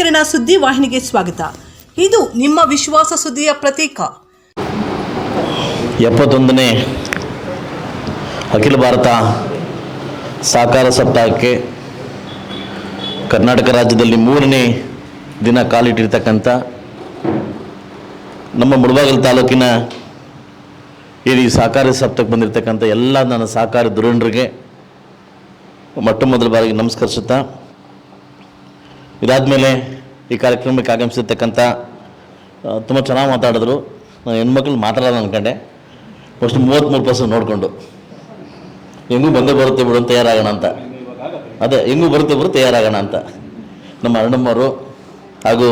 ಹೊಳೆಕಿರಣ ಸುದ್ದಿ ವಾಹಿನಿಗೆ ಸ್ವಾಗತ. ಇದು ನಿಮ್ಮ ವಿಶ್ವಾಸ ಸುದ್ದಿಯ ಪ್ರತೀಕ. ಎಪ್ಪತ್ತೊಂದನೇ ಅಖಿಲ ಭಾರತ ಸಾಕಾರ ಸಪ್ತಾಹಕ್ಕೆ ಕರ್ನಾಟಕ ರಾಜ್ಯದಲ್ಲಿ ಮೂರನೇ ದಿನ ಕಾಲಿಟ್ಟಿರ್ತಕ್ಕಂಥ ನಮ್ಮ ಮುಳಬಾಗಿಲು ತಾಲೂಕಿನ ಈ ಸಹಕಾರಿ ಸಪ್ತಕ್ಕೆ ಬಂದಿರತಕ್ಕಂಥ ಎಲ್ಲ ನನ್ನ ಸಹಕಾರಿ ಧುರೀಣರಿಗೆ ಮೊಟ್ಟ ಮೊದಲ ಬಾರಿಗೆ ನಮಸ್ಕರಿಸುತ್ತಾ, ಇದಾದಮೇಲೆ ಈ ಕಾರ್ಯಕ್ರಮಕ್ಕೆ ಆಗಮಿಸಿರ್ತಕ್ಕಂಥ ತುಂಬ ಚೆನ್ನಾಗಿ ಮಾತಾಡಿದ್ರು. ನಾನು ಹೆಣ್ಮಕ್ಳು ಮಾತಾಡೋಣ ಅಂದ್ಕೊಂಡೆ ಫಸ್ಟ್ ಮೂವತ್ತ್ಮೂರು ಪರ್ಸೆಂಟ್ ನೋಡಿಕೊಂಡು, ಹೆಂಗೂ ಬಂದೇ ಬರುತ್ತೆ ಬಿಡು, ತಯಾರಾಗೋಣ ಅಂತ. ಅದೇ, ಹೆಂಗೂ ಬರುತ್ತೆ ಬಿಡು, ತಯಾರಾಗೋಣ ಅಂತ. ನಮ್ಮ ಅರುಣಮ್ಮರು ಹಾಗೂ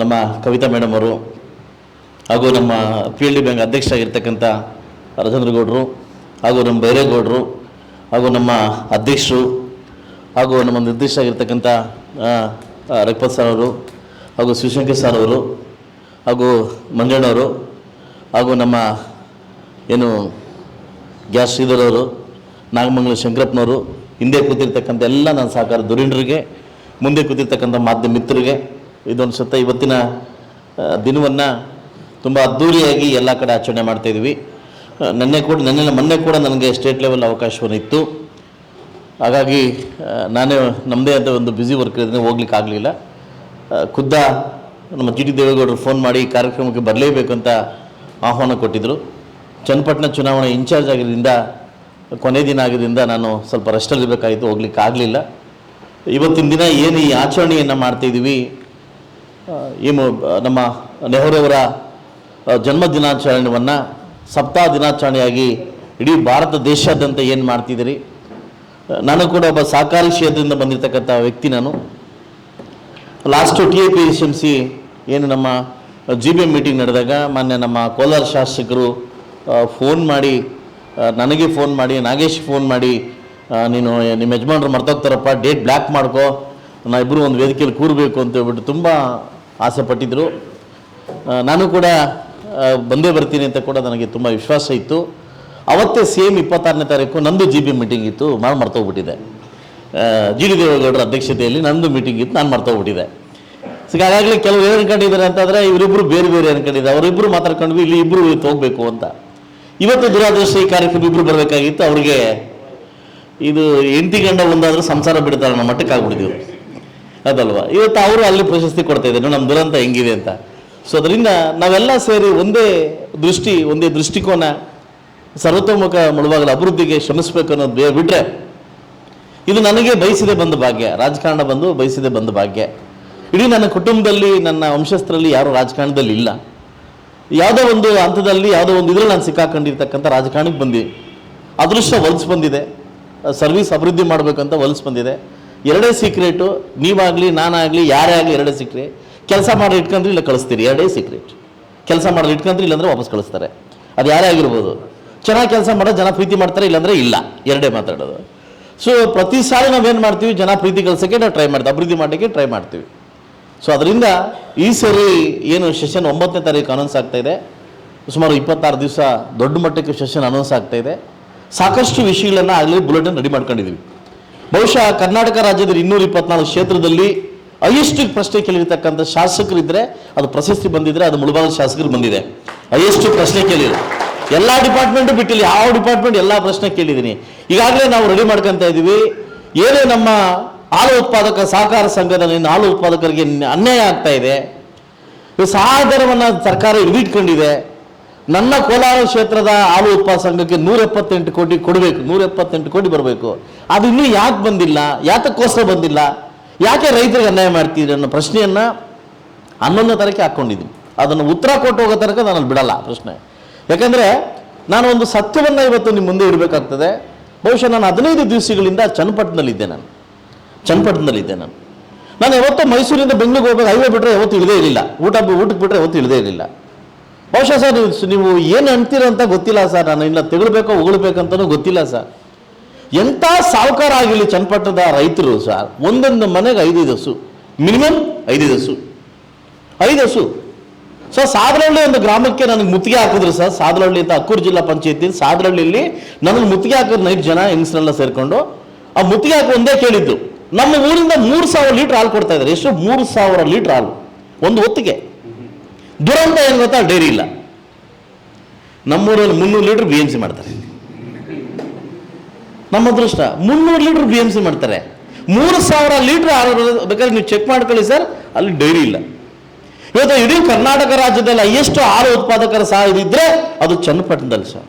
ನಮ್ಮ ಕವಿತಾ ಮೇಡಮ್ ಅವರು ಹಾಗೂ ನಮ್ಮ ಪಿ ಎಲ್ ಡಿ ಬ್ಯಾಂಕ್ ಅಧ್ಯಕ್ಷರಾಗಿರ್ತಕ್ಕಂಥ ರಾಜೇಂದ್ರಗೌಡರು ಹಾಗೂ ನಮ್ಮ ಬೈರೇಗೌಡರು ಹಾಗೂ ನಮ್ಮ ಅಧ್ಯಕ್ಷರು ಹಾಗೂ ನಮ್ಮ ನಿರ್ದೇಶಕರಾಗಿರ್ತಕ್ಕಂಥ ರಘುಪತ್ ಸರ್ ಅವರು, ಹಾಗೂ ಶಿವಶಂಕರ್ ಸರ್ ಅವರು, ಹಾಗೂ ಮಂಜಣ್ಣವರು ಹಾಗೂ ನಮ್ಮ ಏನು ಗ್ಯಾಸ್ ಶ್ರೀಧರ್ ಅವರು, ನಾಗಮಂಗಲ ಶಂಕರಪ್ಪನವರು, ಹಿಂದೆ ಕೂತಿರ್ತಕ್ಕಂಥ ಎಲ್ಲ ನನ್ನ ಸಹಕಾರ ಧುರೀಣರಿಗೆ ಮುಂದೆ ಕೂತಿರ್ತಕ್ಕಂಥ ಮಾಧ್ಯಮ ಮಿತ್ರರಿಗೆ, ಇದೊಂದು ಸತ ಇವತ್ತಿನ ದಿನವನ್ನು ತುಂಬ ಅದ್ಧೂರಿಯಾಗಿ ಎಲ್ಲ ಕಡೆ ಆಚರಣೆ ಮಾಡ್ತಾಯಿದ್ವಿ ನೆನ್ನೆ ಕೂಡ, ನೆನ್ನೆ ಮೊನ್ನೆ ಕೂಡ ನನಗೆ ಸ್ಟೇಟ್ ಲೆವೆಲ್ ಅವಕಾಶವನ್ನು ಇತ್ತು ಹಾಗಾಗಿ ನಾನೇ ನಮ್ಮದೇ ಅಂತ ಒಂದು ಬ್ಯುಸಿ ವರ್ಕ್ ಇದ್ರೆ ಹೋಗ್ಲಿಕ್ಕೆ ಆಗಲಿಲ್ಲ. ಖುದ್ದ ನಮ್ಮ ಜಿ ಟಿ ದೇವೇಗೌಡರು ಫೋನ್ ಮಾಡಿ ಕಾರ್ಯಕ್ರಮಕ್ಕೆ ಬರಲೇಬೇಕು ಅಂತ ಆಹ್ವಾನ ಕೊಟ್ಟಿದ್ದರು ಚನ್ನಪಟ್ಟಣ ಚುನಾವಣೆ ಇನ್ಚಾರ್ಜ್ ಆಗಿದ್ದರಿಂದ, ಕೊನೆ ದಿನ ಆಗಿದ್ದರಿಂದ ನಾನು ಸ್ವಲ್ಪ ರೆಸ್ಟಲ್ಲಿರಬೇಕಾಯಿತು ಹೋಗ್ಲಿಕ್ಕೆ ಆಗಲಿಲ್ಲ. ಇವತ್ತಿನ ದಿನ ಏನು ಈ ಆಚರಣೆಯನ್ನು ಮಾಡ್ತಾಯಿದ್ದೀವಿ ಏನು ನಮ್ಮ ನೆಹರೂರವರ ಜನ್ಮ ದಿನಾಚರಣೆಯನ್ನು ಸಪ್ತಾಹ ದಿನಾಚರಣೆಯಾಗಿ ಇಡೀ ಭಾರತ ದೇಶಾದ್ಯಂತ ಏನು ಮಾಡ್ತಿದ್ದೀರಿ? ನಾನು ಕೂಡ ಒಬ್ಬ ಸಹಕಾರಿ ಕ್ಷೇತ್ರದಿಂದ ಬಂದಿರತಕ್ಕಂಥ ವ್ಯಕ್ತಿ ನಾನು. Last T A P S M C ಏನು ನಮ್ಮ ಜಿ ಬಿ ಎಂ ಮೀಟಿಂಗ್ ನಡೆದಾಗ ಮಾನ್ಯ ನಮ್ಮ ಕೋಲಾರ ಶಾಸಕರು ಫೋನ್ ಮಾಡಿ ನನಗೆ ಫೋನ್ ಮಾಡಿ, ನಾಗೇಶ್ ಫೋನ್ ಮಾಡಿ ನೀನು ನಿಮ್ಮ ಯಜಮಾನ್ರು ಮರ್ತೋಗ್ತಾರಪ್ಪ ಡೇಟ್ ಬ್ಲ್ಯಾಕ್ ಮಾಡ್ಕೋ, ನಾ ಇಬ್ಬರು ಒಂದು ವೇದಿಕೆಯಲ್ಲಿ ಕೂರಬೇಕು ಅಂತ ಹೇಳ್ಬಿಟ್ಟು ತುಂಬ ಆಸೆ ಪಟ್ಟಿದ್ದರು ನಾನು ಕೂಡ ಬಂದೇ ಬರ್ತೀನಿ ಅಂತ ಕೂಡ ನನಗೆ ತುಂಬ ವಿಶ್ವಾಸ ಇತ್ತು. ಅವತ್ತೇ ಸೇಮ್ ಇಪ್ಪತ್ತಾರನೇ ತಾರೀಕು ನಂದು ಜಿ ಬಿ ಮೀಟಿಂಗ್ ಇತ್ತು, ನಾನು ಮರ್ತೋಗ್ಬಿಟ್ಟಿದೆ ಜಿ ಡಿ ದೇವೇಗೌಡರ ಅಧ್ಯಕ್ಷತೆಯಲ್ಲಿ ನಂದು ಮೀಟಿಂಗ್ ಇತ್ತು, ನಾನು ಮರ್ತೋಗ್ಬಿಟ್ಟಿದ್ದೆ. ಸೊ, ಹಾಗಾಗಲಿ ಕೆಲವರು ಏನು ಅನ್ಕೊಂಡಿದ್ದಾರೆ ಅಂತಂದರೆ ಇವರಿಬ್ಬರು ಬೇರೆ ಬೇರೆ ಅನ್ಕೊಂಡಿದ್ದಾರೆ. ಅವರಿಬ್ಬರು ಮಾತಾಡ್ಕೊಂಡ್ವಿ ಇಲ್ಲಿ ಇಬ್ಬರು ಹೋಗಬೇಕು ಅಂತ. ಇವತ್ತು ದುರಾದೃಷ್ಟ ಈ ಕಾರ್ಯಕ್ರಮ ಇಬ್ಬರು ಬರಬೇಕಾಗಿತ್ತು. ಅವ್ರಿಗೆ ಇದು ಎಂಟಿ ಗಂಡ ಒಂದಾದರೂ ಸಂಸಾರ ಬಿಡ್ತಾರೆ ನಮ್ಮ ಮಟ್ಟಕ್ಕೆ ಆಗ್ಬಿಡ್ತೀವಿ ಅದಲ್ವಾ? ಇವತ್ತು ಅವರು ಅಲ್ಲಿ ಪ್ರಶಸ್ತಿ ಕೊಡ್ತಾ ಇದ್ದಾರೆ. ನಮ್ಮ ದುರಂತ ಹೆಂಗಿದೆ ಅಂತ. ಸೊ, ಅದರಿಂದ ನಾವೆಲ್ಲ ಸೇರಿ ಒಂದೇ ದೃಷ್ಟಿ, ಒಂದೇ ದೃಷ್ಟಿಕೋನ ಸರ್ವತೋಮುಖ ಮುಳುವಾಗಲು ಅಭಿವೃದ್ಧಿಗೆ ಶ್ರಮಿಸಬೇಕು ಅನ್ನೋದು ಬೇ- ಬಿಟ್ರೆ ಇದು ನನಗೆ ಬಯಸಿದೆ ಬಂದ ಭಾಗ್ಯ, ರಾಜಕಾರಣ ಬಂದು ಬಯಸಿದೆ ಬಂದ ಭಾಗ್ಯ. ಇಡೀ ನನ್ನ ಕುಟುಂಬದಲ್ಲಿ, ನನ್ನ ವಂಶಸ್ಥರಲ್ಲಿ ಯಾರು ರಾಜಕಾರಣದಲ್ಲಿ ಇಲ್ಲ. ಯಾವುದೋ ಒಂದು ಹಂತದಲ್ಲಿ, ಯಾವುದೋ ಒಂದು ಇದರಲ್ಲಿ ನಾನು ಸಿಕ್ಕಾಕೊಂಡಿರ್ತಕ್ಕಂಥ ರಾಜಕಾರಣಕ್ಕೆ ಬಂದಿ ಅದೃಷ್ಟ ಹೊಲ್ಸ್ ಬಂದಿದೆ. ಸರ್ವಿಸ್ ಅಭಿವೃದ್ಧಿ ಮಾಡಬೇಕಂತ ಹೊಲ್ಸ್ ಬಂದಿದೆ. ಎರಡೇ ಸೀಕ್ರೆಟು ನೀವಾಗಲಿ, ನಾನಾಗಲಿ, ಯಾರೇ ಆಗಲಿ ಎರಡೇ ಸೀಕ್ರೆಟ್ ಕೆಲಸ ಮಾಡಿ ಇಟ್ಕೊಂಡ್ರೆ ಇಲ್ಲ ಕಳಿಸ್ತೀರಿ, ಎರಡೇ ಸೀಕ್ರೆಟ್ ಕೆಲಸ ಮಾಡಿ ಇಟ್ಕೊಂಡ್ರೆ ಇಲ್ಲಾಂದರೆ ವಾಪಸ್ ಕಳಿಸ್ತಾರೆ. ಅದು ಯಾರೇ ಆಗಿರ್ಬೋದು. ಚೆನ್ನಾಗಿ ಕೆಲಸ ಮಾಡೋ, ಜನ ಪ್ರೀತಿ ಮಾಡ್ತಾರೆ, ಇಲ್ಲಾಂದ್ರೆ ಇಲ್ಲ. ಎರಡೇ ಮಾತಾಡೋದು. ಸೊ ಪ್ರತಿ ಸಾರಿ ನಾವೇನು ಮಾಡ್ತೀವಿ, ಜನ ಪ್ರೀತಿ ಕೆಲಸಕ್ಕೆ ನಾವು ಟ್ರೈ ಮಾಡ್ತೀವಿ, ಅಭಿವೃದ್ಧಿ ಮಾಡೋಕ್ಕೆ ಟ್ರೈ ಮಾಡ್ತೀವಿ. ಸೊ ಅದರಿಂದ ಈ ಸರಿ ಏನು ಸೆಷನ್ ಒಂಬತ್ತನೇ ತಾರೀಕು ಅನೌನ್ಸ್ ಆಗ್ತಾ ಇದೆ. ಸುಮಾರು ಇಪ್ಪತ್ತಾರು ದಿವಸ ದೊಡ್ಡ ಮಟ್ಟಕ್ಕೆ ಸೆಷನ್ ಅನೌನ್ಸ್ ಆಗ್ತಾ ಇದೆ. ಸಾಕಷ್ಟು ವಿಷಯಗಳನ್ನು ಆಗಲೇ ಬುಲೆಟಿನ್ ರೆಡಿ ಮಾಡ್ಕೊಂಡಿದ್ದೀವಿ ಬಹುಶಃ ಕರ್ನಾಟಕ ರಾಜ್ಯದ ಇನ್ನೂರ ಇಪ್ಪತ್ನಾಲ್ಕು ಕ್ಷೇತ್ರದಲ್ಲಿ ಹೈಯೆಸ್ಟ್ ಪ್ರಶ್ನೆ ಕೇಳಿರ್ತಕ್ಕಂಥ ಶಾಸಕರಿದ್ದರೆ ಅದು ಪ್ರಶಸ್ತಿ ಬಂದಿದ್ರೆ ಅದು ಮುಳುಬಾಗಿಲು ಶಾಸಕರು ಬಂದಿದೆ. ಹೈಯೆಸ್ಟ್ ಪ್ರಶ್ನೆ ಕೇಳಿದ್ರು. ಎಲ್ಲ ಡಿಪಾರ್ಟ್ಮೆಂಟು ಬಿಟ್ಟಿಲ್ಲ ಯಾವ ಡಿಪಾರ್ಟ್ಮೆಂಟ್ ಎಲ್ಲ ಪ್ರಶ್ನೆ ಕೇಳಿದ್ದೀನಿ. ಈಗಾಗಲೇ ನಾವು ರೆಡಿ ಮಾಡ್ಕೊತಾ ಇದ್ದೀವಿ. ಏನೇ ನಮ್ಮ ಹಾಲು ಉತ್ಪಾದಕ ಸಹಕಾರ ಸಂಘದ ನಿನ್ನ ಹಾಲು ಉತ್ಪಾದಕರಿಗೆ ಅನ್ಯಾಯ ಆಗ್ತಾ ಇದೆ. ಈ ಸಹಾಯಧನವನ್ನು ಸರ್ಕಾರ ಹಿಡಿದಿಟ್ಕೊಂಡಿದೆ. ನನ್ನ ಕೋಲಾರ ಕ್ಷೇತ್ರದ ಹಾಲು ಉತ್ಪಾದಕ ಸಂಘಕ್ಕೆ ನೂರ ಎಪ್ಪತ್ತೆಂಟು ಕೋಟಿ ಕೊಡಬೇಕು ನೂರ ಎಪ್ಪತ್ತೆಂಟು ಕೋಟಿ ಬರಬೇಕು. ಅದು ಇನ್ನೂ ಯಾಕೆ ಬಂದಿಲ್ಲ, ಯಾತಕ್ಕೋಸ್ಕರ ಬಂದಿಲ್ಲ, ಯಾಕೆ ರೈತರಿಗೆ ಅನ್ಯಾಯ ಮಾಡ್ತೀರಿ ಅನ್ನೋ ಪ್ರಶ್ನೆಯನ್ನು ಹನ್ನೊಂದನೇ ತಾರೀಕು ಹಾಕ್ಕೊಂಡಿದ್ದೀನಿ. ಅದನ್ನು ಉತ್ತರ ಕೊಟ್ಟು ಹೋಗೋ ತನಕ ನಾನು ಬಿಡಲ್ಲ ಪ್ರಶ್ನೆ. ಯಾಕಂದರೆ ನಾನು ಒಂದು ಸತ್ಯವನ್ನು ಇವತ್ತು ನಿಮ್ಮ ಮುಂದೆ ಇಡಬೇಕಾಗ್ತದೆ. ಬಹುಶಃ ನಾನು ಹದಿನೈದು ದಿವಸಗಳಿಂದ ಚನ್ನಪಟ್ಟಣದಲ್ಲಿದ್ದೆ ನಾನು. ಚನ್ನಪಟ್ಟಣದಲ್ಲಿದ್ದೆ ನಾನು. ನಾನು ಯಾವತ್ತೂ ಮೈಸೂರಿಂದ ಬೆಂಗಳೂರಿಗೆ ಹೋಗ್ಬೇಕು ಹೈವೇ ಬಿಟ್ಟರೆ ಯಾವತ್ತು ಇಳದೇ ಇರಲಿಲ್ಲ. ಊಟ ಊಟಕ್ಕೆ ಬಿಟ್ಟರೆ ಯಾವತ್ತೂ ಇಳದೇ ಇರಲಿಲ್ಲ. ಬಹುಶಃ ಸರ್ ನೀವು ಏನು ಅಂತೀರ ಅಂತ ಗೊತ್ತಿಲ್ಲ ಸರ್. ನಾನು ಇಲ್ಲ ತೆಗಳ್ಬೇಕೋ ಉಗಳ್ಬೇಕಂತನೂ ಗೊತ್ತಿಲ್ಲ ಸರ್. ಎಂಥ ಸಾವುಕಾರ ಆಗಿರಲಿ ಚನ್ನಪಟ್ಟಣದ ರೈತರು ಸರ್. ಒಂದೊಂದು ಮನೆಗೆ ಐದು ಹಸು. ಮಿನಿಮಮ್ ಐದು ಹಸು. ಐದು ಹಸು. ಸೊ ಸಾದರಹಳ್ಳಿ ಒಂದು ಗ್ರಾಮಕ್ಕೆ ನನಗೆ ಮುತ್ತಿಗೆ ಹಾಕಿದ್ರು ಸರ್ ಸಾದರಹಳ್ಳಿ ಅಂತ ಅಕ್ಕೂರು ಜಿಲ್ಲಾ ಪಂಚಾಯತಿ ಸಾದರಹಳ್ಳಿಯಲ್ಲಿ ನನಗೆ ಮುತ್ತಿಗೆ ಹಾಕಿದ್ರು ನೈಟ್ ಜನ ಹೆಂಗಸರೆಲ್ಲ ಸೇರ್ಕೊಂಡು ಆ ಮುತ್ತಿಗೆ ಹಾಕಿ ಒಂದೇ ಕೇಳಿದ್ದು. ನಮ್ಮ ಊರಿಂದ ಮೂರು ಸಾವಿರ ಲೀಟ್ರ್ ಹಾಲು ಕೊಡ್ತಾ ಇದ್ದಾರೆ ಎಷ್ಟು? ಮೂರು ಸಾವಿರ ಲೀಟ್ರ್ ಹಾಲು. ಒಂದು ಹೊತ್ತಿಗೆ. ದುರಂತ ಏನು ಗೊತ್ತಾ? ಡೈರಿ ಇಲ್ಲ. ನಮ್ಮೂರಲ್ಲಿ ಮುನ್ನೂರು ಲೀಟ್ರ್ ಬಿ ಎಂ ಸಿ ಮಾಡ್ತಾರೆ. ನಮ್ಮ ಅದೃಷ್ಟ. ಮುನ್ನೂರು ಲೀಟ್ರ್ ಬಿ ಎಂ ಸಿ ಮಾಡ್ತಾರೆ. ಮೂರು ಸಾವಿರ ಲೀಟ್ರ್ ಹಾಲು ಬೇಕಾದ್ರೆ ನೀವು ಚೆಕ್ ಮಾಡ್ಕೊಳ್ಳಿ ಸರ್ ಅಲ್ಲಿ ಡೈರಿ ಇಲ್ಲ. ಇವತ್ತು ಇಡೀ ಕರ್ನಾಟಕ ರಾಜ್ಯದಲ್ಲಿ ಹೈಯೆಸ್ಟ್ ಹಾಲು ಉತ್ಪಾದಕರ ಸಹ ಇದ್ರೆ ಅದು ಚನ್ನಪಟ್ಟಣದಲ್ಲಿ ಸಹ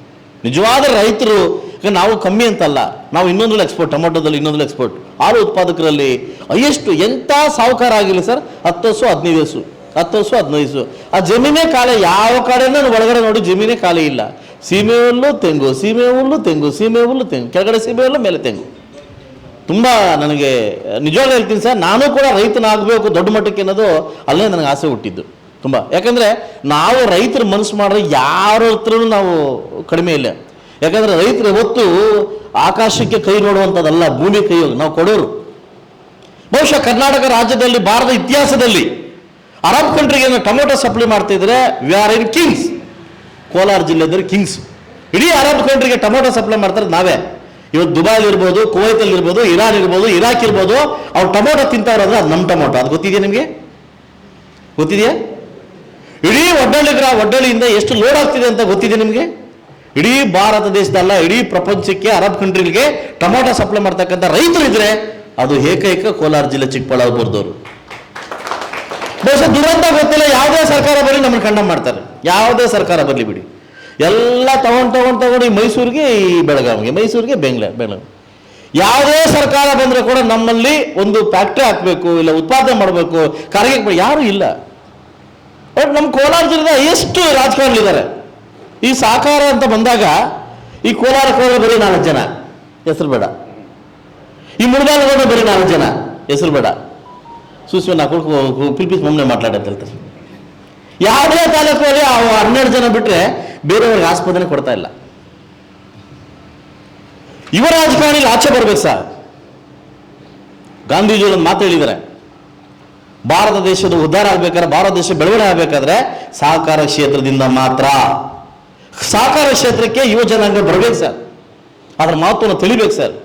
ನಿಜವಾದ ರೈತರು, ಈಗ ನಾವು ಕಮ್ಮಿ ಅಂತಲ್ಲ, ನಾವು ಇನ್ನೊಂದ್ರಲ್ಲಿ ಎಕ್ಸ್ಪೋರ್ಟ್ ಟೊಮೊಟೊದಲ್ಲಿ ಇನ್ನೊಂದ್ರಲ್ಲಿ ಎಕ್ಸ್ಪೋರ್ಟ್ ಹಾಲು ಉತ್ಪಾದಕರಲ್ಲಿ ಹೈಯೆಸ್ಟ್ ಎಂಥ ಸಾಹುಕಾರ ಆಗಿಲ್ಲ ಸರ್. ಹತ್ತು ವರ್ಷ, ಹದಿನೈದು ವರ್ಷ, ಹತ್ತು ವರ್ಷ, ಹದಿನೈದು ಆ ಜಮೀನೇ ಖಾಲಿ, ಯಾವ ಕಡೆನೂ ಒಳಗಡೆ ನೋಡಿ ಜಮೀನೇ ಖಾಲಿ ಇಲ್ಲ. ಸೀಮೆ ಹುಲ್ಲು ತೆಂಗು ಸೀಮೆ ಹುಲ್ಲು ತೆಂಗು ಸೀಮೆ ಹುಲ್ಲು ತೆಂಗು, ಕೆಳಗಡೆ ಸೀಮೆ ಹುಲ್ಲು ಮೇಲೆ ತೆಂಗು. ತುಂಬ ನನಗೆ, ನಿಜವಾಗ್ಲೂ ಹೇಳ್ತೀನಿ ಸರ್, ನಾನು ಕೂಡ ರೈತನಾಗಬೇಕು ದೊಡ್ಡ ಮಟ್ಟಕ್ಕೆ ಅನ್ನೋದು ಅಲ್ಲೇ ನನಗೆ ಆಸೆ ಹುಟ್ಟಿದ್ದು, ತುಂಬ. ಯಾಕಂದರೆ ನಾವು ರೈತರ ಮನಸ್ಸು ಮಾಡಿದ್ರೆ ಯಾರ ಹತ್ರನೂ ನಾವು ಕಡಿಮೆ ಇಲ್ಲ. ಯಾಕಂದರೆ ರೈತರು ಹೊತ್ತು ಆಕಾಶಕ್ಕೆ ಕೈ ನೋಡುವಂಥದ್ದಲ್ಲ, ಭೂಮಿ ಕೈ ನಾವು ಕೊಡೋರು. ಬಹುಶಃ ಕರ್ನಾಟಕ ರಾಜ್ಯದಲ್ಲಿ ಭಾರತ ಇತಿಹಾಸದಲ್ಲಿ ಅರಬ್ ಕಂಟ್ರಿಗೆ ಟೊಮೊಟೊ ಸಪ್ಲೈ ಮಾಡ್ತಿದ್ರೆ we are in kings Kolar ಜಿಲ್ಲೆದಲ್ಲಿ kings ಇಡೀ ಅರಬ್ ಕಂಟ್ರಿಗೆ ಟೊಮೊಟೊ ಸಪ್ಲೈ ಮಾಡ್ತಾರೆ ನಾವೇ. ಇವತ್ತು ದುಬೈಲಿ ಇರ್ಬೋದು, ಕುವೈತಲ್ಲಿ ಇರ್ಬೋದು, ಇರಾನ್ ಇರ್ಬೋದು, ಇರಾಕ್ ಇರ್ಬೋದು, ಅವ್ರು ಟೊಮೊಟೊ ತಿಂತವ್ರು ಅಂದ್ರೆ ಅದು ನಮ್ಮ ಟೊಮೊಟೊ. ಅದು ಗೊತ್ತಿದೆಯಾ ನಿಮಗೆ? ಗೊತ್ತಿದೆಯಾ? ಇಡೀ ಒಡ್ಡಳ್ಳಿ ಗ್ರಾ, ಒಡ್ಡಳ್ಳಿಯಿಂದ ಎಷ್ಟು ಲೋಡ್ ಆಗ್ತಿದೆ ಅಂತ ಗೊತ್ತಿದೆ ನಿಮಗೆ? ಇಡೀ ಭಾರತ ದೇಶದಲ್ಲ, ಇಡೀ ಪ್ರಪಂಚಕ್ಕೆ ಅರಬ್ ಕಂಟ್ರಿಗೆ ಟೊಮೊಟೊ ಸಪ್ಲೈ ಮಾಡ್ತಕ್ಕಂಥ ರೈತರು ಇದ್ರೆ ಅದು ಏಕೈಕ ಕೋಲಾರ ಜಿಲ್ಲೆ ಚಿಕ್ಕಬಳ್ಳಾಪುರದವರು. ಬಹುಶಃ ದುರಂತ ಗೊತ್ತಿಲ್ಲ, ಯಾವುದೇ ಸರ್ಕಾರ ಬರಲಿ ನಮ್ಮನ್ನು ಕಂಡಮ್ ಮಾಡ್ತಾರೆ. ಯಾವುದೇ ಸರ್ಕಾರ ಬರಲಿ ಬಿಡಿ. ಎಲ್ಲ ತಗೊಂಡು ತಗೊಂಡು ತಗೊಂಡು ಮೈಸೂರಿಗೆ ಈ ಬೆಳಗಾವಿಗೆ, ಮೈಸೂರಿಗೆ ಬೆಂಗಳೂರು. ಬೆಳಗಾವಿ ಯಾವುದೇ ಸರ್ಕಾರ ಬಂದರೆ ಕೂಡ ನಮ್ಮಲ್ಲಿ ಒಂದು ಫ್ಯಾಕ್ಟ್ರಿ ಹಾಕಬೇಕು, ಇಲ್ಲ ಉತ್ಪಾದನೆ ಮಾಡಬೇಕು ಕಾರ್ಯಕ್ಕೆ ಯಾರೂ ಇಲ್ಲ. ಬಟ್ ನಮ್ಮ ಕೋಲಾರ ಜಿಲ್ಲೆದ ಎಷ್ಟು ರಾಜಕಾರಣಿಗಳಿದ್ದಾರೆ ಈ ಸಾಕಾರ ಅಂತ ಬಂದಾಗ ಈ ಕೋಲಾರ ಕೋಲಾರ ಬರೀ ನಾಲ್ಕು ಜನ. ಹೆಸರು ಬೇಡ. ಈ ಮುಳಬಾಲಗೌಡ ಬರೀ ನಾಲ್ಕು ಜನ. ಹೆಸರು ಬೇಡ. ಸುಸ್ಮಿ ನಾಲ್ಕು ಪಿಲ್ಪಿಸ್ ಮೊಮ್ಮನೆ ಮಾತಾಡಂತ ಹೇಳ್ತಾರೆ. ಯಾವುದೇ ತಾಲೂಕಲ್ಲಿ ಹನ್ನೆರಡು ಜನ ಬಿಟ್ಟರೆ ಬೇರೆಯವ್ರಿಗೆ ಆಸ್ಪದನೆ ಕೊಡ್ತಾ ಇಲ್ಲ. ಯುವ ರಾಜಕಾರಣಿ ಆಚೆ ಬರ್ಬೇಕು ಸರ್. ಗಾಂಧೀಜಿಯವರು ಮಾತು ಭಾರತ ದೇಶದ ಉದ್ಧಾರ ಆಗ್ಬೇಕಾದ್ರೆ ಭಾರತ ದೇಶ ಬೆಳವಣಿಗೆ ಆಗಬೇಕಾದ್ರೆ ಸಹಕಾರ ಕ್ಷೇತ್ರದಿಂದ ಮಾತ್ರ. ಸಹಕಾರ ಕ್ಷೇತ್ರಕ್ಕೆ ಯುವ ಜನಾಂಗ ಬರ್ಬೇಕು ಸರ್. ಅದ್ರ ಮಹತ್ವವನ್ನು ತಿಳಿಬೇಕು ಸರ್.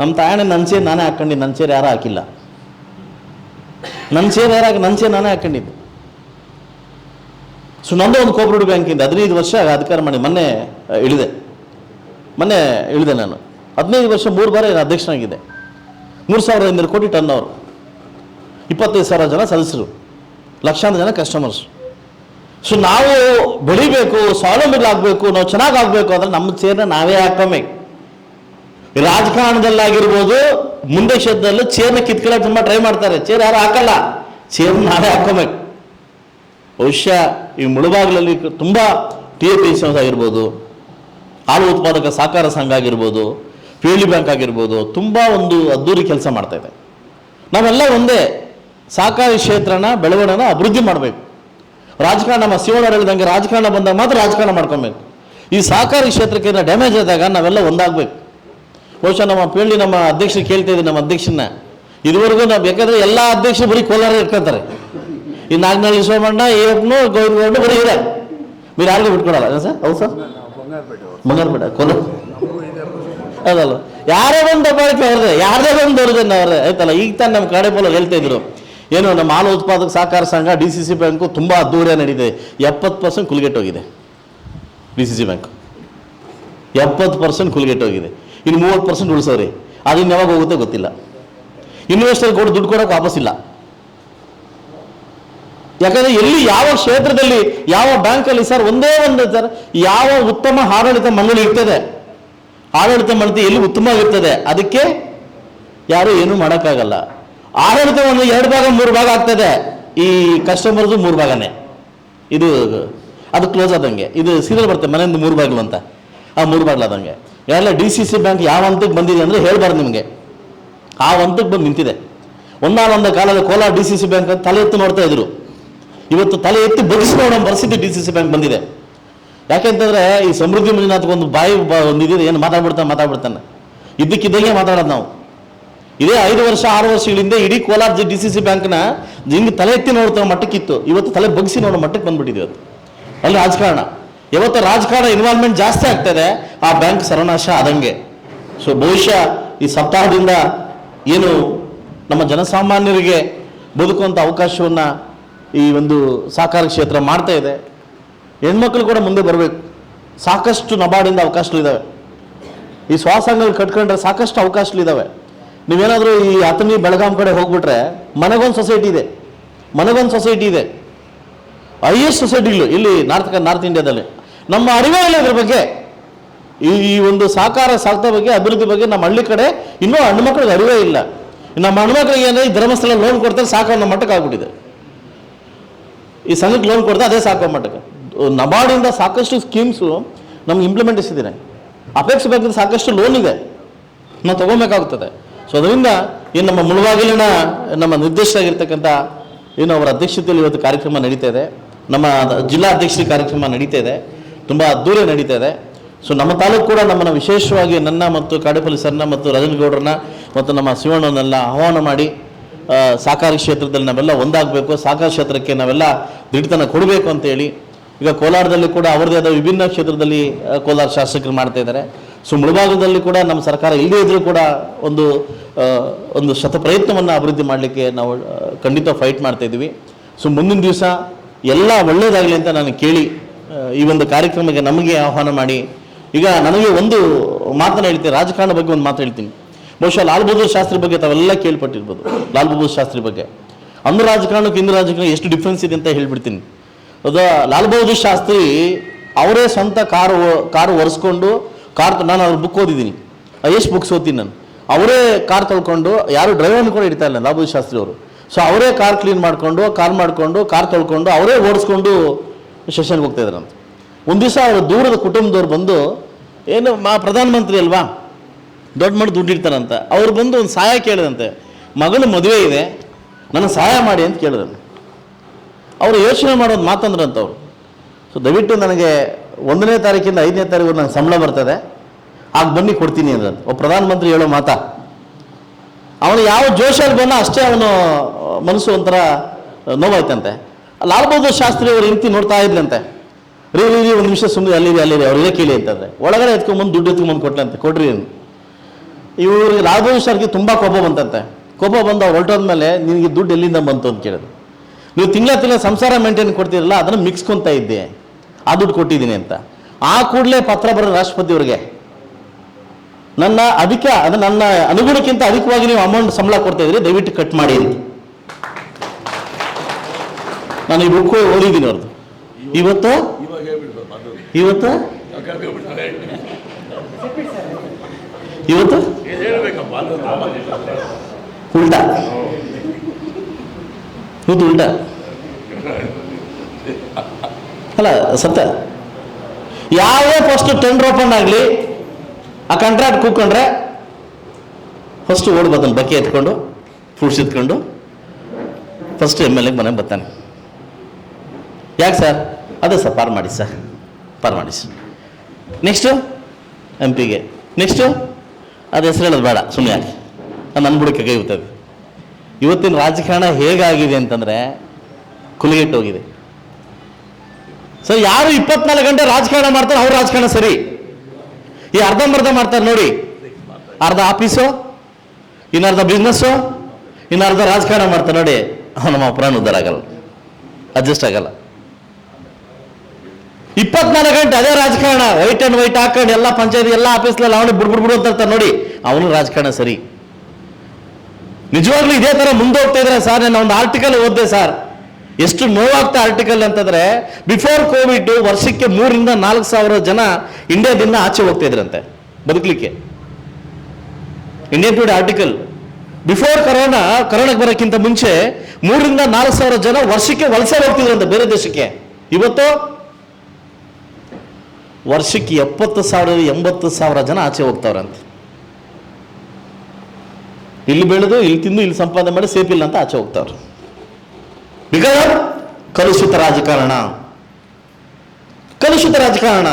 ನಮ್ಮ ತಾಯಣ್ಣ ನನ್ನ ಸೇರಿ ನಾನೇ ಹಾಕ್ಕೊಂಡಿದ್ದು ನನ್ನ ಸೇರಿ ಯಾರೂ ಹಾಕಿಲ್ಲ. ನನ್ನ ಸೇರಿ ಹಾಕಿ ನನ್ನ ಸೇರಿ ನಾನೇ ಹಾಕ್ಕೊಂಡಿದ್ದು ಸೊ ನಂದು ಒಂದು ಕೋಪರೇಟಿವ್ ಬ್ಯಾಂಕಿಂದ ಹದಿನೈದು ವರ್ಷ ಅಧಿಕಾರ ಮಾಡಿ ಮೊನ್ನೆ ಇಳಿದೆ. ಮೊನ್ನೆ ಇಳಿದೆ ನಾನು. ಹದಿನೈದು ವರ್ಷ ಮೂರು ಬಾರಿ ಅಧ್ಯಕ್ಷನಾಗಿದ್ದೆ. ಮೂರು ಸಾವಿರದ ಐನೂರು ಕೋಟಿ ಟನ್ ಅವರು. ಇಪ್ಪತ್ತೈದು ಸಾವಿರ ಜನ ಸದಸ್ಯರು. ಲಕ್ಷಾಂತರ ಜನ ಕಸ್ಟಮರ್ಸ್ ಸೊ ನಾವು ಬೆಳಿಬೇಕು ಸ್ವಾವಲಂಬಿಗಳಾಗಬೇಕು ನಾವು ಚೆನ್ನಾಗಿ ಆಗಬೇಕು ಅಂದ್ರೆ ನಮ್ಮ ಚೇರ್ನ ನಾವೇ ಹಾಕೋಬೇಕು ರಾಜಕಾರಣದಲ್ಲಾಗಿರ್ಬೋದು, ಮುಂದೆ ಕ್ಷೇತ್ರದಲ್ಲಿ ಚೇರ್ನ ಕಿತ್ಕೊಳ್ಳೋಕೆ ತುಂಬ ಟ್ರೈ ಮಾಡ್ತಾರೆ. ಚೇರ್ ಯಾರು ಹಾಕಲ್ಲ. ಚೇರ್ನ ನಾವೇ ಹಾಕೋಬೇಕು ಬಹುಶಃ ಈ ಮುಳುಬಾಗಿಲಲ್ಲಿ ತುಂಬ ಟಿ ಎ ಪಿ ಆಗಿರ್ಬೋದು, ಹಾಲು ಉತ್ಪಾದಕ ಸಹಕಾರ ಸಂಘ ಆಗಿರ್ಬೋದು ಪಿ ಬ್ಯಾಂಕ್ ಆಗಿರ್ಬೋದು, ತುಂಬ ಒಂದು ಅದ್ದೂರಿ ಕೆಲಸ ಮಾಡ್ತಾ ಇದೆ. ನಾವೆಲ್ಲ ಒಂದೇ ಸಹಕಾರಿ ಕ್ಷೇತ್ರನ, ಬೆಳವಣಿಗೆನ ಅಭಿವೃದ್ಧಿ ಮಾಡಬೇಕು. ರಾಜಕಾರಣ, ನಮ್ಮ ಶಿವಣ್ಣ ಹೇಳಿದಂಗೆ ರಾಜಕಾರಣ ಬಂದಾಗ ಮಾತ್ರ ರಾಜಕಾರಣ ಮಾಡ್ಕೊಬೇಕು. ಈ ಸಹಕಾರಿ ಕ್ಷೇತ್ರಕ್ಕೆ ಏನೋ ಡ್ಯಾಮೇಜ್ ಆದಾಗ ನಾವೆಲ್ಲ ಒಂದಾಗಬೇಕು. ಬಹುಶಃ ನಮ್ಮ ಪೇಳಿ ನಮ್ಮ ಅಧ್ಯಕ್ಷರು ಕೇಳ್ತಾ ಇದ್ದೀವಿ ನಮ್ಮ ಅಧ್ಯಕ್ಷನ ಇದುವರೆಗೂ ನಾವು ಬೇಕಾದ್ರೆ ಎಲ್ಲ ಅಧ್ಯಕ್ಷರು ಬರೀ ಕೋಲಾರ ಇಟ್ಕೊತಾರೆ ಈ ನಾಗನಹಳ್ಳಿ ಸೋಮಣ್ಣ ಏಪ್ನು ಗೌರಿಗೌಡ ಬರೀ ಇದೆ. మీరు ಯಾರಿಗೂ ಬಿಟ್ಕೊಡಲ್ಲ ಸರ್? ಹೌದು ಸರ್. ಬಂಗಾರಪೇಟ ಕೋಲಾರ ಅದಲ್ಲ ಯಾರೇ ಬಂದು ದಬ್ಬಾಳಿಕೆ ಅವ್ರದ್ದೆ. ಯಾರದೇ ಬಂದು ಅವ್ರದ್ದೆ ಅವ್ರದ್ದೆ. ಆಯ್ತಲ್ಲ ಈಗ ತಾನೆ ನಮ್ಮ ಕಡೆ ಪೋಲ ಹೇಳ್ತಾ ಇದ್ರು. ಏನು ನಮ್ಮ ಹಾಲು ಉತ್ಪಾದಕ ಸಹಕಾರ ಸಂಘ ಡಿ ಸಿ ಸಿ ಬ್ಯಾಂಕು ತುಂಬ ಅದ್ದೂರಿಯ ನಡೀತಿದೆ ಎಪ್ಪತ್ತು ಪರ್ಸೆಂಟ್ ಕುಲ್ಗೆಟ್ಟೋಗಿದೆ ಡಿ ಸಿ ಸಿ ಬ್ಯಾಂಕ್. ಎಪ್ಪತ್ತು ಪರ್ಸೆಂಟ್ ಕುಲ್ಗೆಟ್ಟೋಗಿದೆ ಇನ್ನು ಮೂವತ್ತು ಪರ್ಸೆಂಟ್ ಉಳಿಸೋರಿ ಅದು ಇನ್ನು ಯಾವಾಗ ಹೋಗುತ್ತೆ ಗೊತ್ತಿಲ್ಲ. ಇನ್ವೆಸ್ಟರ್ ಕೊಟ್ಟು ದುಡ್ಡು ಕೊಡೋಕೆ ವಾಪಸ್ಸಿಲ್ಲ. ಯಾಕಂದ್ರೆ ಎಲ್ಲಿ ಯಾವ ಕ್ಷೇತ್ರದಲ್ಲಿ ಯಾವ ಬ್ಯಾಂಕಲ್ಲಿ ಸರ್ ಒಂದೇ ಒಂದು ಸರ್ ಯಾವ ಉತ್ತಮ ಆಡಳಿತ ಮಂಡಳಿ ಇರ್ತದೆ? ಆಡಳಿತ ಮಂಡಳಿ ಎಲ್ಲಿ ಉತ್ತಮವಾಗಿರ್ತದೆ ಅದಕ್ಕೆ ಯಾರು ಏನೂ ಮಾಡೋಕ್ಕಾಗಲ್ಲ. ಆಡಳಿತ ಒಂದು ಎರಡು ಭಾಗ, ಮೂರು ಭಾಗ ಆಗ್ತದೆ. ಈ ಕಸ್ಟಮರ್ದು ಮೂರು ಭಾಗನೇ. ಇದು ಅದು ಕ್ಲೋಸ್ ಆದಂಗೆ. ಇದು ಸೀರಿಯಲ್ ಬರ್ತದೆ, ಮನೆಯಿಂದ ಮೂರು ಬಾಗಿಲು ಅಂತ. ಆ ಮೂರು ಬಾಗಿಲು ಆದಂಗೆ ಎಲ್ಲ ಡಿ ಸಿ ಸಿ ಬ್ಯಾಂಕ್ ಯಾವ ಹಂತಕ್ಕೆ ಬಂದಿದೆ ಅಂದರೆ ಹೇಳ್ಬಾರ್ದು ನಿಮಗೆ. ಆ ಹಂತಕ್ಕೆ ಬಂದು ನಿಂತಿದೆ. ಒಂದಾನೊಂದು ಕಾಲದಲ್ಲಿ Kolar D C C bank ಅಂತ ತಲೆ ಎತ್ತು ನೋಡ್ತಾ ಇದ್ರು. ಇವತ್ತು ತಲೆ ಎತ್ತಿ ಬಗ್ಗಿಸಿ ನೋಡೋ ಪರಿಸ್ಥಿತಿ ಡಿ ಸಿ ಸಿ ಬ್ಯಾಂಕ್ ಬಂದಿದೆ. ಯಾಕೆಂತಂದ್ರೆ ಈ ಸಮೃದ್ಧಿ ಮಂಜುನಾಥ್ ಒಂದು ಬಾಯಿ ಒಂದು ಇದಿದೆ, ಏನು ಮಾತಾಡ್ಬಿಡ್ತಾನೆ ಮಾತಾಡ್ಬಿಡ್ತಾನೆ. ಇದ್ದಕ್ಕಿದ್ದಂಗೆ ಮಾತಾಡೋದು ನಾವು. ಇದೇ ಐದು ವರ್ಷ, ಆರು ವರ್ಷಗಳಿಂದ ಇಡೀ ಕೋಲಾರ ಡಿ ಸಿ ಸಿ ಬ್ಯಾಂಕ್ನ ಹಿಂಗೆ ತಲೆ ಎತ್ತಿ ನೋಡ್ತಾ ಮಟ್ಟಕ್ಕಿತ್ತು. ಇವತ್ತು ತಲೆ ಬಗ್ಸಿ ನೋಡೋ ಮಟ್ಟಕ್ಕೆ ಬಂದ್ಬಿಟ್ಟಿದೆ ಇವತ್ತು ಅಲ್ಲಿ ರಾಜಕಾರಣ. ಇವತ್ತು ರಾಜಕಾರಣ ಇನ್ವಾಲ್ವ್ಮೆಂಟ್ ಜಾಸ್ತಿ ಆಗ್ತದೆ ಆ ಬ್ಯಾಂಕ್ ಸರ್ವನಾಶ ಆದಂಗೆ. ಸೊ ಬಹುಶಃ ಈ ಸಪ್ತಾಹದಿಂದ ಏನು ನಮ್ಮ ಜನಸಾಮಾನ್ಯರಿಗೆ ಬದುಕುವಂಥ ಅವಕಾಶವನ್ನು ಈ ಒಂದು ಸಹಕಾರ ಕ್ಷೇತ್ರ ಮಾಡ್ತಾ ಇದೆ. ಹೆಣ್ಮಕ್ಳು ಕೂಡ ಮುಂದೆ ಬರಬೇಕು. ಸಾಕಷ್ಟು ನಬಾರ್ಡಿಂದ ಅವಕಾಶಗಳಿದ್ದಾವೆ ಈ ಸ್ವಾಸಂಗಗಳು ಕಟ್ಕೊಂಡ್ರೆ ಸಾಕಷ್ಟು ಅವಕಾಶಗಳಿದ್ದಾವೆ ನೀವೇನಾದರೂ ಈ ಅತನಿ ಬೆಳಗಾಂ ಕಡೆ ಹೋಗ್ಬಿಟ್ರೆ ಮನಗೊಂದು ಸೊಸೈಟಿ ಇದೆ. ಮನಗೊಂದು ಸೊಸೈಟಿ ಇದೆ. ಹೈಯೆಸ್ಟ್ ಸೊಸೈಟಿಗಳು ಇಲ್ಲಿ ನಾರ್ತ್ ನಾರ್ತ್ ಇಂಡಿಯಾದಲ್ಲಿ. ನಮ್ಮ ಅರಿವೇ ಇಲ್ಲ ಇದ್ರ ಬಗ್ಗೆ. ಈ ಈ ಒಂದು ಸಹಕಾರ ಸಾಕ್ತ ಬಗ್ಗೆ, ಅಭಿವೃದ್ಧಿ ಬಗ್ಗೆ ನಮ್ಮ ಹಳ್ಳಿ ಕಡೆ ಇನ್ನೂ ಹೆಣ್ಮಕ್ಳಿಗೆ ಅರಿವೇ ಇಲ್ಲ. ನಮ್ಮ ಏನಂದ್ರೆ ಈ ಧರ್ಮಸ್ಥಳ ಲೋನ್ ಕೊಡ್ತಾರೆ ಸಾಕು ಅನ್ನೋ ಮಟ್ಟಕ್ಕೆ ಆಗ್ಬಿಟ್ಟಿದೆ. ಈ ಸಂಘಕ್ಕೆ ಲೋನ್ ಕೊಡ್ತಾ ಅದೇ ಸಾಕು ಮಟ್ಟಕ್ಕೆ. ನಬಾರ್ಡಿಂದ ಸಾಕಷ್ಟು ಸ್ಕೀಮ್ಸು ನಮ್ಗೆ ಇಂಪ್ಲಿಮೆಂಟ್ ಇಸಿದ್ದೀನಿ ಅಪೇಕ್ಷೆ ಸಾಕಷ್ಟು ಲೋನ್ ಇದೆ. ನಾವು ತಗೋಬೇಕಾಗುತ್ತದೆ ಸೊ ಅದರಿಂದ ಏನು ನಮ್ಮ ಮುಳುವಾಗಿಲಿನ ನಮ್ಮ ನಿರ್ದೇಶಕರಾಗಿರ್ತಕ್ಕಂಥ ಏನು ಅವರ ಅಧ್ಯಕ್ಷತೆಯಲ್ಲಿ ಇವತ್ತು ಕಾರ್ಯಕ್ರಮ ನಡೀತಾ ಇದೆ. ನಮ್ಮ ಜಿಲ್ಲಾ ಅಧ್ಯಕ್ಷರ ಕಾರ್ಯಕ್ರಮ ನಡೀತಾ ಇದೆ. ತುಂಬ ಅದ್ದೂರಿ ನಡೀತಾ ಇದೆ. ಸೊ ನಮ್ಮ ತಾಲೂಕು ಕೂಡ ನಮ್ಮನ್ನು ವಿಶೇಷವಾಗಿ ನನ್ನ ಮತ್ತು ಕಾಡೇಪಲ್ಲಿ ಸರ್ನ ಮತ್ತು ರಜನಗೌಡರನ್ನ ಮತ್ತು ನಮ್ಮ ಶಿವಣ್ಣನೆಲ್ಲ ಆಹ್ವಾನ ಮಾಡಿ ಸಹಕಾರಿ ಕ್ಷೇತ್ರದಲ್ಲಿ ನಾವೆಲ್ಲ ಒಂದಾಗಬೇಕು. ಸಹಕಾರ ಕ್ಷೇತ್ರಕ್ಕೆ ನಾವೆಲ್ಲ ದಿಟ್ಟತನ ಕೊಡಬೇಕು ಅಂತೇಳಿ ಈಗ ಕೋಲಾರದಲ್ಲಿ ಕೂಡ ಅವರದೇ ಆದ ವಿಭಿನ್ನ ಕ್ಷೇತ್ರದಲ್ಲಿ ಕೋಲಾರ ಶಾಸಕರು ಮಾಡ್ತಾ ಇದ್ದಾರೆ. ಸೊ ಮುಳುಭಾಗದಲ್ಲಿ ಕೂಡ ನಮ್ಮ ಸರ್ಕಾರ ಇಲ್ಲದೇ ಇದ್ರೂ ಕೂಡ ಒಂದು ಒಂದು ಶತ ಪ್ರಯತ್ನವನ್ನು ಅಭಿವೃದ್ಧಿ ಮಾಡಲಿಕ್ಕೆ ನಾವು ಖಂಡಿತ ಫೈಟ್ ಮಾಡ್ತಾ ಇದ್ದೀವಿ. ಸೊ ಮುಂದಿನ ದಿವಸ ಎಲ್ಲ ಒಳ್ಳೆಯದಾಗಲಿ ಅಂತ ನಾನು ಕೇಳಿ ಈ ಒಂದು ಕಾರ್ಯಕ್ರಮಕ್ಕೆ ನಮಗೆ ಆಹ್ವಾನ ಮಾಡಿ, ಈಗ ನನಗೆ ಒಂದು ಮಾತನ್ನು ಹೇಳ್ತೀನಿ, ರಾಜಕಾರಣ ಬಗ್ಗೆ ಒಂದು ಮಾತು ಹೇಳ್ತೀನಿ. ಬಹುಶಃ ಲಾಲ್ ಬಹದ್ದೂರ್ ಶಾಸ್ತ್ರಿ ಬಗ್ಗೆ ತಾವೆಲ್ಲ ಕೇಳ್ಪಟ್ಟಿರ್ಬೋದು, ಲಾಲ್ ಬಹದ್ದೂರ್ ಶಾಸ್ತ್ರಿ ಬಗ್ಗೆ. ಅಂದು ರಾಜಕಾರಣಕ್ಕೆ ರಾಜಕಾರಣ ಎಷ್ಟು ಡಿಫ್ರೆನ್ಸ್ ಇದೆ ಅಂತ ಹೇಳ್ಬಿಡ್ತೀನಿ. ಅದು ಲಾಲ್ ಬಹದ್ದೂರ್ ಶಾಸ್ತ್ರಿ ಅವರೇ ಸ್ವಂತ ಕಾರು ಕಾರು ಒರೆಸ್ಕೊಂಡು ಕಾರ್ ನಾನು ಅವ್ರ ಬುಕ್ ಓದಿದ್ದೀನಿ. ಎಷ್ಟು ಬುಕ್ಸ್ ಓದ್ತೀನಿ ನಾನು. ಅವರೇ ಕಾರ್ ತೊಳ್ಕೊಂಡು, ಯಾರು ಡ್ರೈವರ್ನ ಕೂಡ ಇಡ್ತಾ ಇಲ್ಲ ಲಾಲ್ ಶಾಸ್ತ್ರಿ ಅವರು. ಸೊ ಅವರೇ ಕಾರ್ ಕ್ಲೀನ್ ಮಾಡಿಕೊಂಡು, ಕಾರ್ ಮಾಡಿಕೊಂಡು, ಕಾರ್ ತೊಳ್ಕೊಂಡು, ಅವರೇ ಓಡಿಸ್ಕೊಂಡು ಸೆಷನ್ಗೆ ಹೋಗ್ತಾ ಅಂತ. ಒಂದು ದಿವಸ ಅವರು ದೂರದ ಕುಟುಂಬದವ್ರು ಬಂದು, ಏನು ಮಾ, ಪ್ರಧಾನಮಂತ್ರಿ ಅಲ್ವಾ? ದೊಡ್ಡ ಮಾಡಿ ದುಡ್ಡಿರ್ತಾರಂತ ಅವ್ರು ಬಂದು ಒಂದು ಸಹಾಯ ಕೇಳಿದಂತೆ. ಮಗನ ಮದುವೆ ಇದೆ. ನನಗೆ ಸಹಾಯ ಮಾಡಿ ಅಂತ ಕೇಳಿದ್ರು. ಅವರು ಯೋಚನೆ ಮಾಡೋದು ಮಾತಂದ್ರಂತ ಅವರು. ಸೊ ದಯವಿಟ್ಟು ನನಗೆ ಒಂದನೇ ತಾರೀಕಿಂದ ಐದನೇ ತಾರೀಕು ನನಗೆ ಸಂಬಳ ಬರ್ತದೆ. ಆಗ ಬನ್ನಿ ಕೊಡ್ತೀನಿ ಅಂದ್ರಂತ. ಒಬ್ಬ ಪ್ರಧಾನಮಂತ್ರಿ ಹೇಳೋ ಮಾತಾ. ಅವನು ಯಾವ ಜೋಶಲ್ಲಿ ಬಂದ ಅಷ್ಟೇ ಅವನು ಮನಸ್ಸು ಒಂಥರ ನೋವಾಯ್ತಂತೆ. ಲಾಲ್ ಬಹದ್ದೂರ್ ಶಾಸ್ತ್ರಿ ಅವರು ಇಂತಿ ನೋಡ್ತಾ ಇದ್ಲಂತೆ. ರೀ ರೀ ಒಂದು ನಿಮಿಷ ಸುಮ್ಮನೆ ಅಲ್ಲಿರಿ ಅಲ್ಲಿರಿ ಅವ್ರಿಗೆ ಕೇಳಿ ಅಂತಂದ್ರೆ. ಒಳಗಡೆ ಎತ್ಕೊಂಡ್ಬಂದು ದುಡ್ಡು ಎತ್ಕೊಂಡ್ಬಂದು ಕೊಟ್ಲಂತೆ. ಕೊಡ್ರಿ. ಇವ್ರಿಗೆ ಲಾಲ್ ಬಹದ್ದೂರ್ ಶಾಸ್ತ್ರಿಗೆ ತುಂಬ ಕೋಪ ಬಂತಂತೆ. ಕೋಪ ಬಂದು ಅವ್ರು ಹೊರಟೋದ್ಮೇಲೆ ನಿನಗೆ ದುಡ್ಡು ಎಲ್ಲಿಂದ ಬಂತು ಅಂತ ಕೇಳಿದ್ರು. ನೀವು ತಿಂಗಳ ತಿಂಗಳ ಸಂಸಾರ ಮೇಂಟೈನ್ ಕೊಡ್ತೀರಲ್ಲ, ಅದನ್ನು ಮಿಕ್ಸ್ಕೊತಾ ಇದ್ದೆ. ಆ ದುಡ್ಡು ಕೊಟ್ಟಿದ್ದೀನಿ ಅಂತ. ಆ ಕೂಡಲೇ ಪತ್ರ ಬರೋ ರಾಷ್ಟ್ರಪತಿ ಅವರಿಗೆ, ನನ್ನ ಅಧಿಕ ಅದು ನನ್ನ ಅನುಗುಣಕ್ಕಿಂತ ಅಧಿಕವಾಗಿ ನೀವು ಅಮೌಂಟ್ ಸಂಬಳ ಕೊಡ್ತಾ ಇದ್ರಿ ದಯವಿಟ್ಟು ಕಟ್ ಮಾಡಿ ನಾನು ಈ ಬುಕ್ ಓದಿದ್ದೀನಿ ಅವ್ರದ್ದು ಇವತ್ತು? ಇವತ್ತು? ಇವತ್ತು? ಏನ್ ಇದು ಉಲ್ಟ. ಅಲ್ಲ, ಸತ್ಯ. ಯಾವುದೇ ಫಸ್ಟ್ ಟೆಂಡರ್ ಓಪನ್ ಆಗಲಿ, ಆ ಕಾಂಟ್ರಾಕ್ಟ್ ಕೂತ್ಕೊಂಡ್ರೆ ಫಸ್ಟ್ ಓಡ್ ಬರ್ತಾನೆ ಬಕ್ಕೆ ಎತ್ಕೊಂಡು ಫ್ರೂಟ್ಸ್ ಎತ್ಕೊಂಡು ಫಸ್ಟ್ ಎಂ ಎಲ್ ಎಗೆ ಮನೆಗೆ ಬರ್ತಾನೆ. ಯಾಕೆ ಸರ್ ಅದೇ ಸರ್ ಪಾರ್ ಮಾಡಿ ಸರ್ ಪಾರ್ ಮಾಡಿ ಸರ್ ನೆಕ್ಸ್ಟು ಎಂ ಪಿಗೆ ನೆಕ್ಸ್ಟು ಅದು ಹೆಸರು ಹೇಳೋದು ಬೇಡ ಸುಮ್ಮನೆ ಯಾಕೆ ನನ್ನ ಬುಡಕ್ಕೆ ಕೈ ಇವತ್ತಿನ ರಾಜಕಾರಣ ಹೇಗಾಗಿದೆ ಅಂತಂದರೆ ಕುಲಿಗೆಟ್ಟು ಹೋಗಿದೆ. ಸೊ ಯಾರು ಇಪ್ಪತ್ನಾಲ್ಕು ಗಂಟೆ ರಾಜಕಾರಣ ಮಾಡ್ತಾರೆ ಅವ್ರ ರಾಜಕಾರಣ ಸರಿ. ಈ ಅರ್ಧಂಬರ್ಧ ಮಾಡ್ತಾರೆ ನೋಡಿ. ಅರ್ಧ ಆಫೀಸು, ಇನ್ನರ್ಧ ಬಿಸ್ನೆಸ್ಸು ಇನ್ನರ್ಧ ರಾಜಕಾರಣ ಮಾಡ್ತಾರೆ ನೋಡಿ. ನಮ್ಮ ಪ್ರಾಣ ಉದ್ದಾರ ಆಗಲ್ಲ. ಅಡ್ಜಸ್ಟ್ ಆಗಲ್ಲ. ಇಪ್ಪತ್ನಾಲ್ಕು ಗಂಟೆ ಅದೇ ರಾಜಕಾರಣ. ವೈಟ್ ಅಂಡ್ ವೈಟ್ ಹಾಕೊಂಡು ಎಲ್ಲ ಪಂಚಾಯತ್ ಎಲ್ಲ ಆಫೀಸ್ಲೆಲ್ಲ ಅವನು ಬಿಡ್ಬಿಡ್ಬಿಡು ಅಂತ ನೋಡಿ. ಅವನು ರಾಜಕಾರಣ ಸರಿ. ನಿಜವಾಗ್ಲೂ ಇದೇ ತರ ಮುಂದೆ ಹೋಗ್ತಾ ಇದ್ರೆ ಸರ್ ನಾನು ಒಂದು ಆರ್ಟಿಕಲ್ ಓದಿದೆ ಸರ್. ಎಷ್ಟು ನೋವಾಗ್ತಾ ಆರ್ಟಿಕಲ್ ಅಂತಂದ್ರೆ ಬಿಫೋರ್ ಕೋವಿಡ್ ವರ್ಷಕ್ಕೆ ಮೂರಿಂದ ನಾಲ್ಕು ಸಾವಿರ ಜನ ಇಂಡಿಯಾದಿಂದ ಆಚೆ ಹೋಗ್ತಾ ಇದ್ರಂತೆ, ಬದುಕಲಿಕ್ಕೆ. Indian Today article before corona ಕರೋನಾಗೆ ಬರೋಕ್ಕಿಂತ ಮುಂಚೆ ಮೂರಿಂದ ನಾಲ್ಕು ಸಾವಿರ ಜನ ವರ್ಷಕ್ಕೆ ವಲಸೆ ಹೋಗ್ತಿದ್ರಂತೆ ಬೇರೆ ದೇಶಕ್ಕೆ. ಇವತ್ತು? ವರ್ಷಕ್ಕೆ ಎಪ್ಪತ್ತು ಸಾವಿರ, ಎಂಬತ್ತು ಸಾವಿರ ಜನ ಆಚೆ ಹೋಗ್ತಾವ್ರಂತೆ. ಇಲ್ಲಿ ಬೆಳೆದು, ಇಲ್ಲಿ ತಿಂದು, ಇಲ್ಲಿ ಸಂಪಾದನೆ ಮಾಡಿ ಸೇಫ್ ಇಲ್ಲ ಅಂತ ಆಚೆ ಹೋಗ್ತಾವ್ರು. ಬಿಕಾಸ್ ಕಲುಷಿತ ರಾಜಕಾರಣ. ಕಲುಷಿತ ರಾಜಕಾರಣ.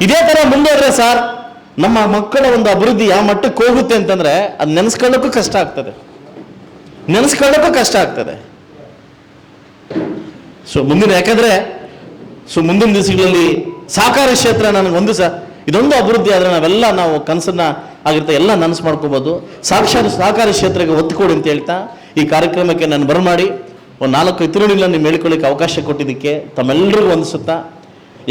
ಇದೇ ತರ ಮುಂದುವರೆದ್ರೆ ಸರ್, ನಮ್ಮ ಮಕ್ಕಳ ಒಂದು ಅಭಿವೃದ್ಧಿ ಯಾವ ಮಟ್ಟಕ್ಕೆ ಹೋಗುತ್ತೆ ಅಂತಂದ್ರೆ ಅದು ನೆನೆಸ್ಕೊಳ್ಳೋಕ್ಕೂ ಕಷ್ಟ ಆಗ್ತದೆ. ನೆನೆಸ್ಕೊಳ್ಳೋಕ್ಕೂ ಕಷ್ಟ ಆಗ್ತದೆ. ಸೊ, ಮುಂದಿನ, ಯಾಕಂದ್ರೆ, ಸೊ, ಮುಂದಿನ ದಿವಸಗಳಲ್ಲಿ ಸಹಕಾರ ಕ್ಷೇತ್ರ ನನಗೆ ಒಂದು ಸರ್ ಇದೊಂದು ಅಭಿವೃದ್ಧಿ ಆದರೆ ನಾವೆಲ್ಲ ನಾವು ಕನಸನ್ನ ಆಗಿರ್ತಾ ಎಲ್ಲ ನನಸು ಮಾಡ್ಕೋಬೋದು. ಸಾಕ್ಷಾತ್ ಸಹಕಾರಿ ಕ್ಷೇತ್ರಕ್ಕೆ ಒತ್ತು ಕೊಡಿ ಅಂತ ಹೇಳ್ತಾ ಈ ಕಾರ್ಯಕ್ರಮಕ್ಕೆ ನಾನು ಬರಮಾಡಿ ಒಂದು ನಾಲ್ಕು ನೀವು ಹೇಳ್ಕೊಳ್ಳಿಕ್ಕೆ ಅವಕಾಶ ಕೊಟ್ಟಿದ್ದಕ್ಕೆ ತಮ್ಮೆಲ್ಲರಿಗೂ ಅನಿಸುತ್ತಾ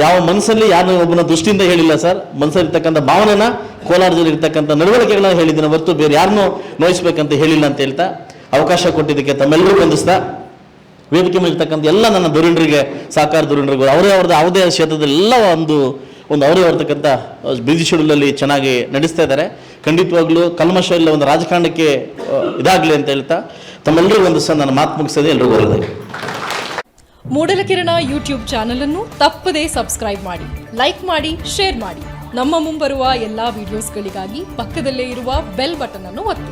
ಯಾವ ಮನಸ್ಸಲ್ಲಿ ಯಾರು ಒಬ್ಬನ ದೃಷ್ಟಿಯಿಂದ ಹೇಳಿಲ್ಲ ಸರ್. ಮನಸ್ಸಲ್ಲಿರ್ತಕ್ಕಂಥ ಭಾವನೆನ ಕೋಲಾರದಲ್ಲಿ ಇರ್ತಕ್ಕಂಥ ನಡವಳಿಕೆಗಳನ್ನ ಹೇಳಿದ್ದೀನಿ. ಹೊರತು ಬೇರೆ ಯಾರನ್ನೂ ನೋಯಿಸ್ಬೇಕಂತ ಹೇಳಿಲ್ಲ ಅಂತ ಹೇಳ್ತಾ ಅವಕಾಶ ಕೊಟ್ಟಿದ್ದಕ್ಕೆ ತಮ್ಮೆಲ್ಲರಿಗೂ ವಂದಿಸ್ತಾ. ವೇದಿಕೆ ಮೇಲೆ ಇರ್ತಕ್ಕಂಥ ಎಲ್ಲ ನನ್ನ ಧುರೀಣರಿಗೆ ಸಹಕಾರ ಧುರೀಣರಿಗೂ, ಅವರೇ ಅವ್ರದ್ದು ಯಾವುದೇ ಕ್ಷೇತ್ರದಲ್ಲಿ ಎಲ್ಲ ಒಂದು ಒಂದು ಅವರೇ ಬರ್ತಕ್ಕಂಥ ಬಿಸಿ ಶೆಡ್ಯೂಲಲ್ಲಿ ಚೆನ್ನಾಗಿ ನಡೆಸ್ತಾ ಇದ್ದಾರೆ. ಖಂಡಿತವಾಗ್ಲೂ ಕಲ್ಮಶ ಇಲ್ಲ ಒಂದು ರಾಜಕಾರಣಕ್ಕೆ ಇದಾಗಲಿ ಅಂತ ಹೇಳ್ತಾ ತಮ್ಮೆಲ್ಲರಿಗೂ ಒಂದು ಸಹ ನನ್ನ ಮಾತು ಮುಗಿಸೋದೇ ಎಲ್ರಿಗೂ ಮೂಡಲ ಮೂಡಲಕಿರಣ ಯೂಟ್ಯೂಬ್ ಚಾನಲ್ ಅನ್ನು ತಪ್ಪದೇ ಸಬ್ಸ್ಕ್ರೈಬ್ ಮಾಡಿ ಲೈಕ್ ಮಾಡಿ ಶೇರ್ ಮಾಡಿ. ನಮ್ಮ ಮುಂಬರುವ ಎಲ್ಲಾ ವಿಡಿಯೋಸ್ಗಳಿಗಾಗಿ ಪಕ್ಕದಲ್ಲೇ ಇರುವ ಬೆಲ್ ಬಟನ್ ಅನ್ನು ಒತ್ತಿ.